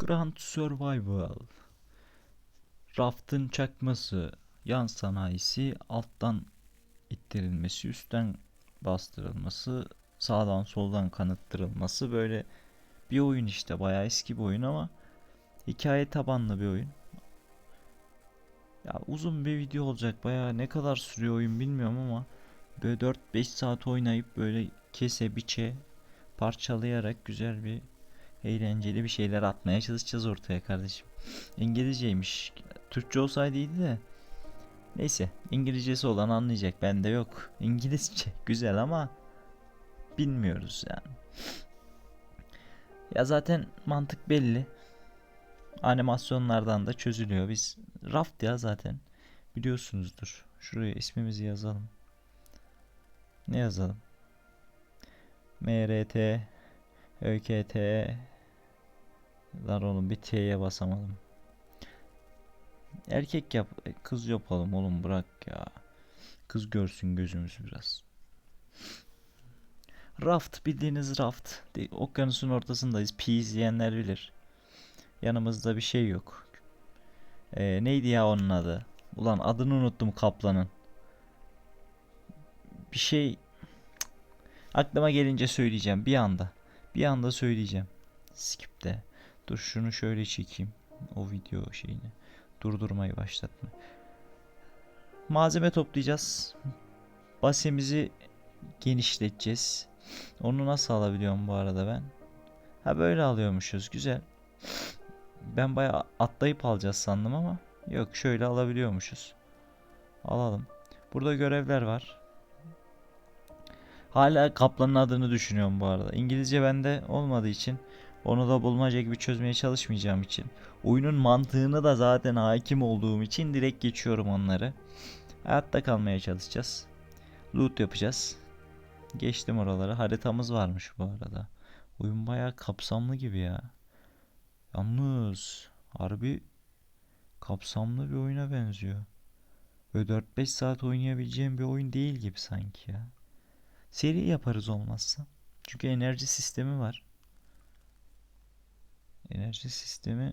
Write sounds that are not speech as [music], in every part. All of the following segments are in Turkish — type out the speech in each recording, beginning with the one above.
Grand Survival. Raftın çakması, yan sanayisi, alttan ittirilmesi, üstten bastırılması, sağdan soldan kanıttırılması böyle bir oyun işte. Bayağı eski bir oyun ama hikaye tabanlı bir oyun. Ya uzun bir video olacak. Bayağı ne kadar sürüyor oyun bilmiyorum ama böyle 4-5 saat oynayıp böyle kese biçe parçalayarak güzel bir eğlenceli bir şeyler atmaya çalışacağız ortaya kardeşim. İngilizceymiş. Türkçe olsaydı iyiydi de. Neyse İngilizcesi olan anlayacak. Bende yok. [laughs] İngilizce güzel ama bilmiyoruz yani. Ya zaten mantık belli. Animasyonlardan da çözülüyor. Biz raft ya zaten. Biliyorsunuzdur. Şuraya ismimizi yazalım. Ne yazalım? MRT ÖKT Lan oğlum bir T'ye basamadım. Erkek yap, kız yapalım oğlum bırak ya. Kız görsün gözümüzü biraz. Raft bildiğiniz raft. Okyanusun ortasındayız. Pi izleyenler bilir. Yanımızda bir şey yok. Ee, neydi ya onun adı? Ulan adını unuttum kaplanın. Bir şey aklıma gelince söyleyeceğim bir anda. Bir anda söyleyeceğim. Skip'te. Dur şunu şöyle çekeyim. O video şeyini. Durdurmayı başlatma. Malzeme toplayacağız. Basemizi genişleteceğiz. Onu nasıl alabiliyorum bu arada ben? Ha böyle alıyormuşuz. Güzel. Ben bayağı atlayıp alacağız sandım ama yok şöyle alabiliyormuşuz. Alalım. Burada görevler var. Hala kaplanın adını düşünüyorum bu arada. İngilizce bende olmadığı için onu da bulmaca gibi çözmeye çalışmayacağım için. Oyunun mantığını da zaten hakim olduğum için direkt geçiyorum onları. Hayatta kalmaya çalışacağız. Loot yapacağız. Geçtim oraları. Haritamız varmış bu arada. Oyun bayağı kapsamlı gibi ya. Yalnız harbi kapsamlı bir oyuna benziyor. Böyle 4-5 saat oynayabileceğim bir oyun değil gibi sanki ya. Seri yaparız olmazsa. Çünkü enerji sistemi var. Enerji sistemi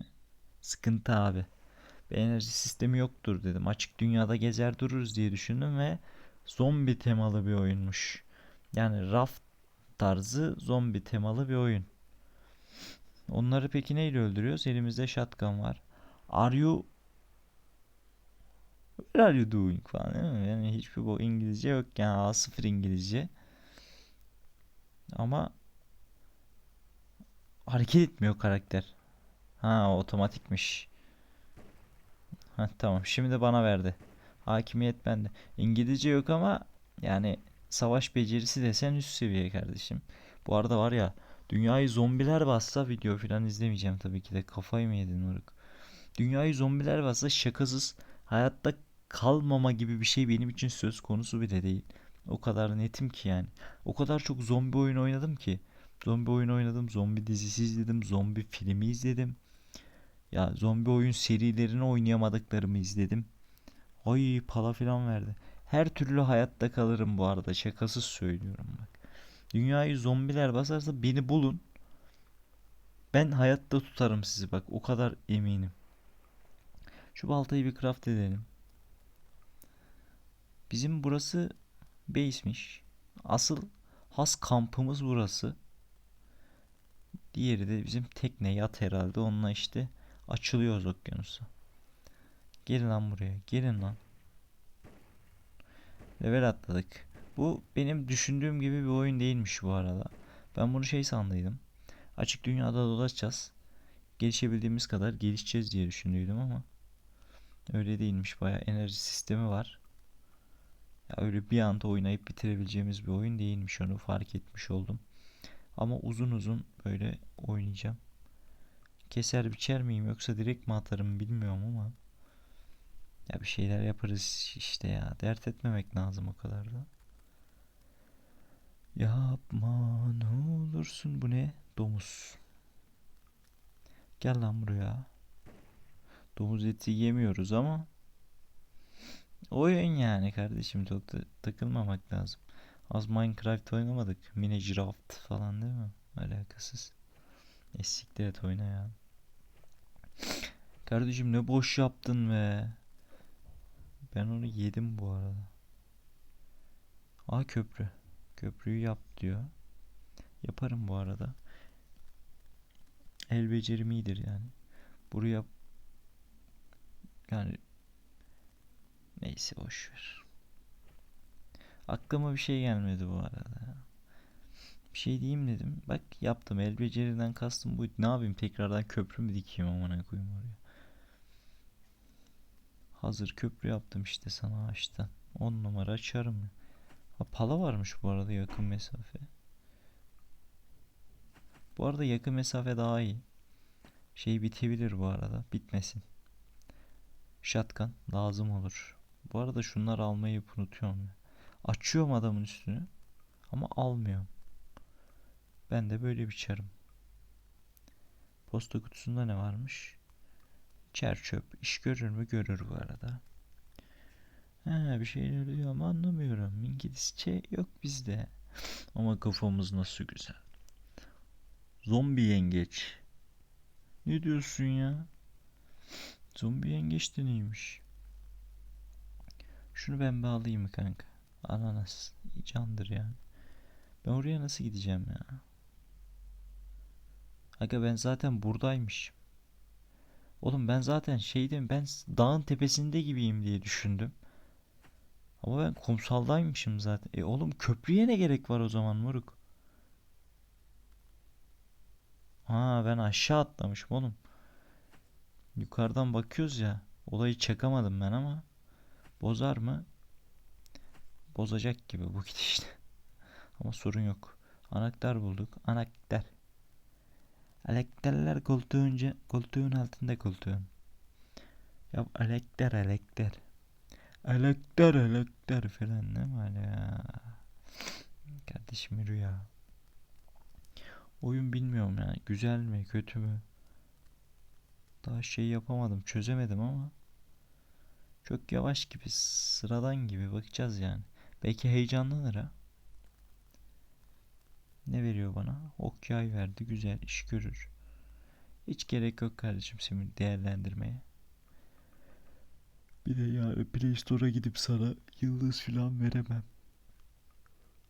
sıkıntı abi. Bir enerji sistemi yoktur dedim. Açık dünyada gezer dururuz diye düşündüm ve zombi temalı bir oyunmuş. Yani raft tarzı zombi temalı bir oyun. Onları peki neyle öldürüyoruz? Elimizde shotgun var. Are you What are you doing falan değil mi? Yani hiçbir bu İngilizce yok yani A0 İngilizce. Ama hareket etmiyor karakter. Ha otomatikmiş. Ha tamam şimdi bana verdi. Hakimiyet bende. İngilizce yok ama yani savaş becerisi desen üst seviye kardeşim. Bu arada var ya dünyayı zombiler bassa video falan izlemeyeceğim tabii ki de kafayı mı yedin moruk? Dünyayı zombiler bassa şakasız hayatta kalmama gibi bir şey benim için söz konusu bile değil. O kadar netim ki yani. O kadar çok zombi oyun oynadım ki. Zombi oyun oynadım, zombi dizisi izledim, zombi filmi izledim. Ya zombi oyun serilerini oynayamadıklarımı izledim. Ay pala filan verdi. Her türlü hayatta kalırım bu arada. Şakasız söylüyorum bak. Dünyayı zombiler basarsa beni bulun. Ben hayatta tutarım sizi bak. O kadar eminim. Şu baltayı bir craft edelim. Bizim burası base'miş. Asıl has kampımız burası. Diğeri de bizim tekne yat herhalde. Onunla işte açılıyoruz okyanusa. Gelin lan buraya. Gelin lan. Level atladık. Bu benim düşündüğüm gibi bir oyun değilmiş bu arada. Ben bunu şey sandıydım. Açık dünyada dolaşacağız. Gelişebildiğimiz kadar gelişeceğiz diye düşündüydüm ama öyle değilmiş. Bayağı enerji sistemi var. Ya öyle bir anda oynayıp bitirebileceğimiz bir oyun değilmiş. Onu fark etmiş oldum. Ama uzun uzun böyle oynayacağım. Keser biçer miyim yoksa direkt mi atarım bilmiyorum ama ya bir şeyler yaparız işte ya. Dert etmemek lazım o kadar da. Yapma ne olursun bu ne? Domuz. Gel lan buraya. Domuz eti yemiyoruz ama oyun yani kardeşim çok da takılmamak lazım. Az Minecraft oynamadık. Minecraft falan değil mi? Alakasız. Esiktir et oyna ya. Kardeşim ne boş yaptın be. Ben onu yedim bu arada. Aa köprü. Köprüyü yap diyor. Yaparım bu arada. El becerim iyidir yani. Buraya yani neyse boş ver. Aklıma bir şey gelmedi bu arada. Bir şey diyeyim dedim. Bak yaptım. El beceriden kastım buydu. Ne yapayım tekrardan köprü mü dikeyim amına koyayım oraya. Hazır köprü yaptım işte sana ağaçtan. 10 numara açarım. ya. Ha, pala varmış bu arada yakın mesafe. Bu arada yakın mesafe daha iyi. Şey bitebilir bu arada. Bitmesin. Shotgun lazım olur. Bu arada şunları almayı unutuyorum ya. Açıyorum adamın üstünü. Ama almıyorum. Ben de böyle biçerim. Posta kutusunda ne varmış? Çer çöp. İş görür mü? Görür bu arada. He, bir şeyler diyor ama anlamıyorum. İngilizce yok bizde. [laughs] Ama kafamız nasıl güzel. Zombi yengeç. Ne diyorsun ya? Zombi yengeç de neymiş? Şunu ben bağlayayım kanka? Ananas. Candır yani. Ben oraya nasıl gideceğim ya? Aga ben zaten buradaymışım. Oğlum ben zaten şeydim ben dağın tepesinde gibiyim diye düşündüm. Ama ben kumsaldaymışım zaten. E oğlum köprüye ne gerek var o zaman moruk? Ha ben aşağı atlamışım oğlum. Yukarıdan bakıyoruz ya. Olayı çakamadım ben ama bozar mı? Bozacak gibi bu gidişte. [laughs] Ama sorun yok. Anahtar bulduk. Anahtar. Anahtarlar koltuğun, koltuğun altında koltuğun. Ya anahtar anahtar. Anahtar anahtar falan ne var ya. Kardeşim yürü ya. Oyun bilmiyorum ya. Güzel mi kötü mü? Daha şey yapamadım çözemedim ama. Çok yavaş gibi sıradan gibi bakacağız yani. Belki heyecanlanır ha. Ne veriyor bana? Ok yay verdi. Güzel iş görür. Hiç gerek yok kardeşim şimdi değerlendirmeye. Bir de yani Play Store'a gidip sana yıldız falan veremem.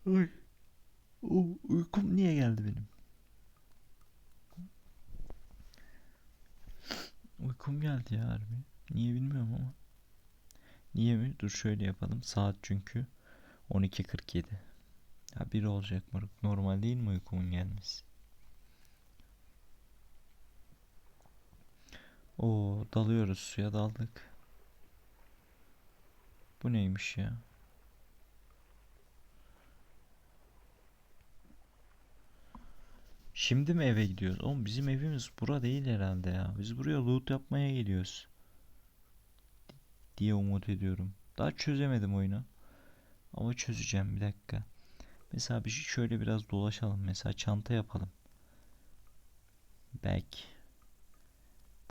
Ay. O uykum niye geldi benim? Uykum geldi ya harbi. Niye bilmiyorum ama. Niye mi? Dur şöyle yapalım. Saat çünkü 12.47. Ya biri olacak moruk. Normal değil mi uykumun gelmesi? Oo dalıyoruz suya daldık. Bu neymiş ya? Şimdi mi eve gidiyoruz? Oğlum bizim evimiz bura değil herhalde ya. Biz buraya loot yapmaya geliyoruz. Diye umut ediyorum. Daha çözemedim oyunu. Ama çözeceğim bir dakika. Mesela bir şey şöyle biraz dolaşalım. Mesela çanta yapalım. Bag.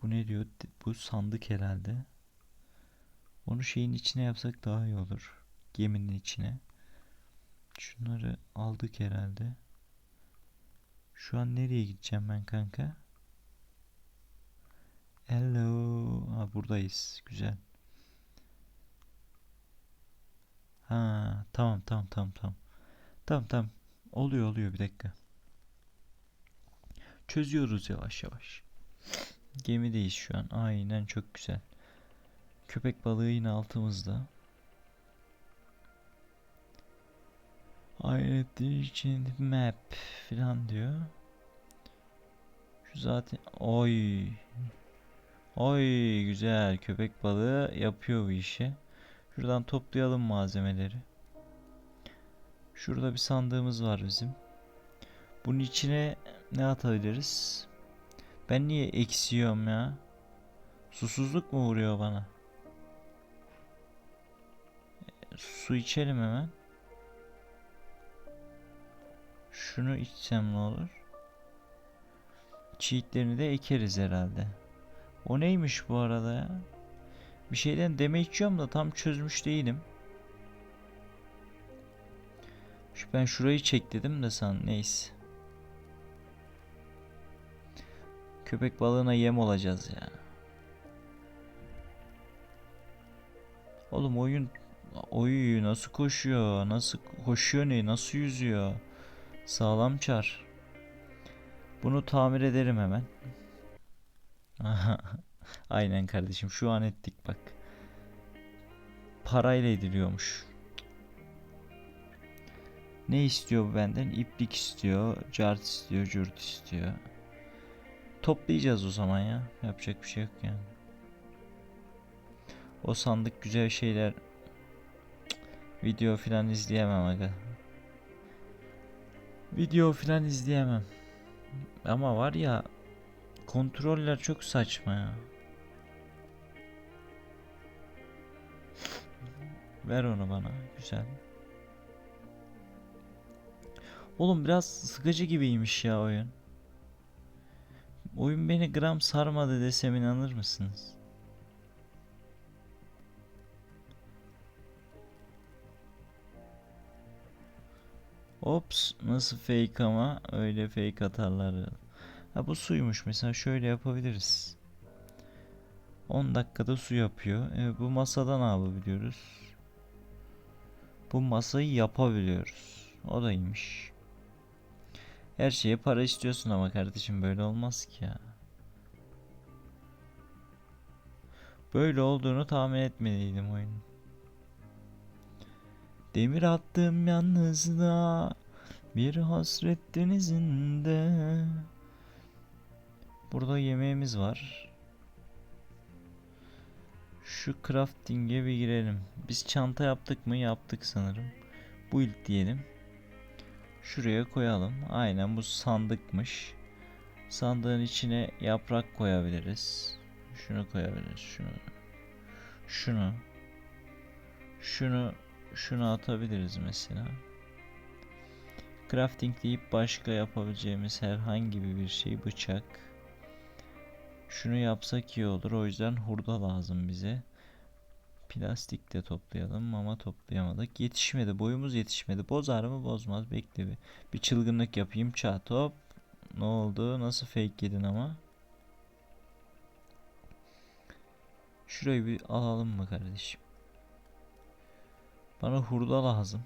Bu ne diyor? Bu sandık herhalde. Onu şeyin içine yapsak daha iyi olur. Geminin içine. Şunları aldık herhalde. Şu an nereye gideceğim ben kanka? Hello. Ha, buradayız. Güzel. Ha, tamam tamam tamam tamam. Tamam tamam. Oluyor oluyor bir dakika. Çözüyoruz yavaş yavaş. Gemideyiz şu an. Aynen çok güzel. Köpek balığı yine altımızda. Hayrettin için map falan diyor. Şu zaten oy. Oy güzel köpek balığı yapıyor bu işi. Şuradan toplayalım malzemeleri. Şurada bir sandığımız var bizim. Bunun içine ne atabiliriz? Ben niye eksiyorum ya? Susuzluk mu vuruyor bana? Su içelim hemen. Şunu içsem ne olur? Cheatlerini de ekeriz herhalde. O neymiş bu arada ya? Bir şeyden deme içiyorum da tam çözmüş değilim. Şu ben şurayı çek dedim de sen neyse. Köpek balığına yem olacağız ya. Oğlum oyun oyu nasıl koşuyor? Nasıl koşuyor ne? Nasıl yüzüyor? Sağlam çar. Bunu tamir ederim hemen. Aha. [laughs] Aynen kardeşim şu an ettik bak. Parayla ediliyormuş. Ne istiyor bu benden? İplik istiyor, cart istiyor, cürt istiyor. Toplayacağız o zaman ya. Yapacak bir şey yok yani. O sandık güzel şeyler video filan izleyemem aga. Video filan izleyemem. Ama var ya kontroller çok saçma ya. Ver onu bana. Güzel. Oğlum biraz sıkıcı gibiymiş ya oyun. Oyun beni gram sarmadı desem inanır mısınız? Ops nasıl fake ama öyle fake atarlar. Ha bu suymuş mesela şöyle yapabiliriz. 10 dakikada su yapıyor. Evet, bu masada ne yapabiliyoruz? Bu masayı yapabiliyoruz. O da iyiymiş. Her şeye para istiyorsun ama kardeşim böyle olmaz ki ya. Böyle olduğunu tahmin etmeliydim oyunun. Demir attım yalnızlığa bir hasret denizinde. Burada yemeğimiz var. Şu crafting'e bir girelim. Biz çanta yaptık mı? Yaptık sanırım. Build diyelim. Şuraya koyalım. Aynen bu sandıkmış. Sandığın içine yaprak koyabiliriz. Şunu koyabiliriz. Şunu. Şunu. Şunu. Şunu atabiliriz mesela. Crafting deyip başka yapabileceğimiz herhangi bir şey bıçak. Şunu yapsak iyi olur. O yüzden hurda lazım bize. Plastik de toplayalım ama toplayamadık. Yetişmedi. Boyumuz yetişmedi. Bozar mı? Bozmaz. Bekle bir. Bir çılgınlık yapayım. Çat hop. Ne oldu? Nasıl fake yedin ama? Şurayı bir alalım mı kardeşim? Bana hurda lazım.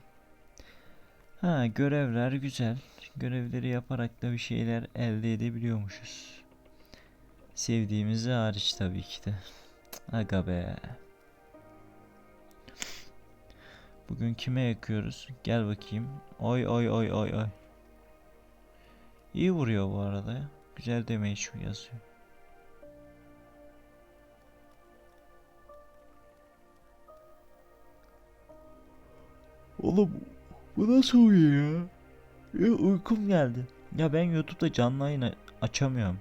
Ha görevler güzel. Görevleri yaparak da bir şeyler elde edebiliyormuşuz. Sevdiğimizi hariç tabii ki de. Aga be. Bugün kime yakıyoruz? Gel bakayım. Oy oy oy oy oy. İyi vuruyor bu arada. Güzel damage yazıyor. Oğlum bu nasıl oyun ya? Ya uykum geldi. Ya ben YouTube'da canlı yayın açamıyorum.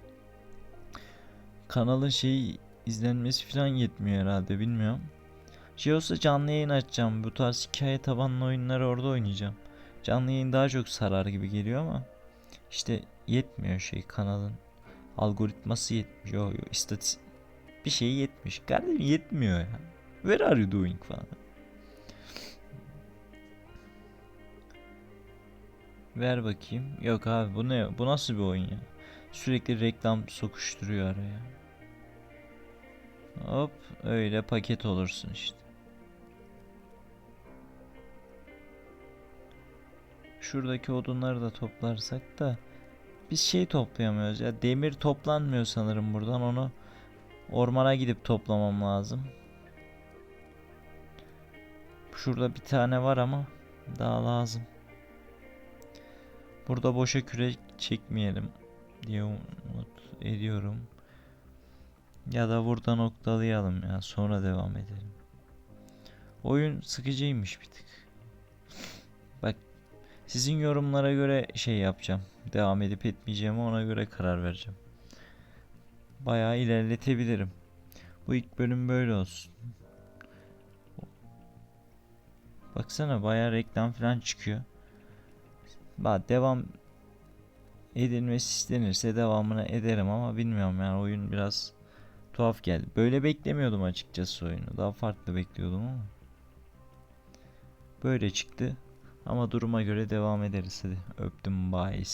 Kanalın şey izlenmesi falan yetmiyor herhalde bilmiyorum. Şey olsa canlı yayın açacağım. Bu tarz hikaye tabanlı oyunları orada oynayacağım. Canlı yayın daha çok sarar gibi geliyor ama işte yetmiyor şey kanalın algoritması yetmiyor. Yo, istatis bir şey yetmiş. Kardeşim yetmiyor ya. Where are you doing falan. Ver bakayım. Yok abi bu ne? Bu nasıl bir oyun ya? Sürekli reklam sokuşturuyor araya. Hop öyle paket olursun işte. Şuradaki odunları da toplarsak da biz şey toplayamıyoruz ya. Demir toplanmıyor sanırım buradan. Onu ormana gidip toplamam lazım. Şurada bir tane var ama daha lazım. Burada boşa küre çekmeyelim diye umut ediyorum. Ya da burada noktalayalım ya sonra devam edelim. Oyun sıkıcıymış bir tık. Bak sizin yorumlara göre şey yapacağım. Devam edip etmeyeceğimi ona göre karar vereceğim. Bayağı ilerletebilirim. Bu ilk bölüm böyle olsun. Baksana bayağı reklam falan çıkıyor. Bak devam edilmesi istenirse devamını ederim ama bilmiyorum yani oyun biraz tuhaf geldi. Böyle beklemiyordum açıkçası oyunu. Daha farklı bekliyordum ama. Böyle çıktı. Ama duruma göre devam ederiz hadi. Öptüm bye.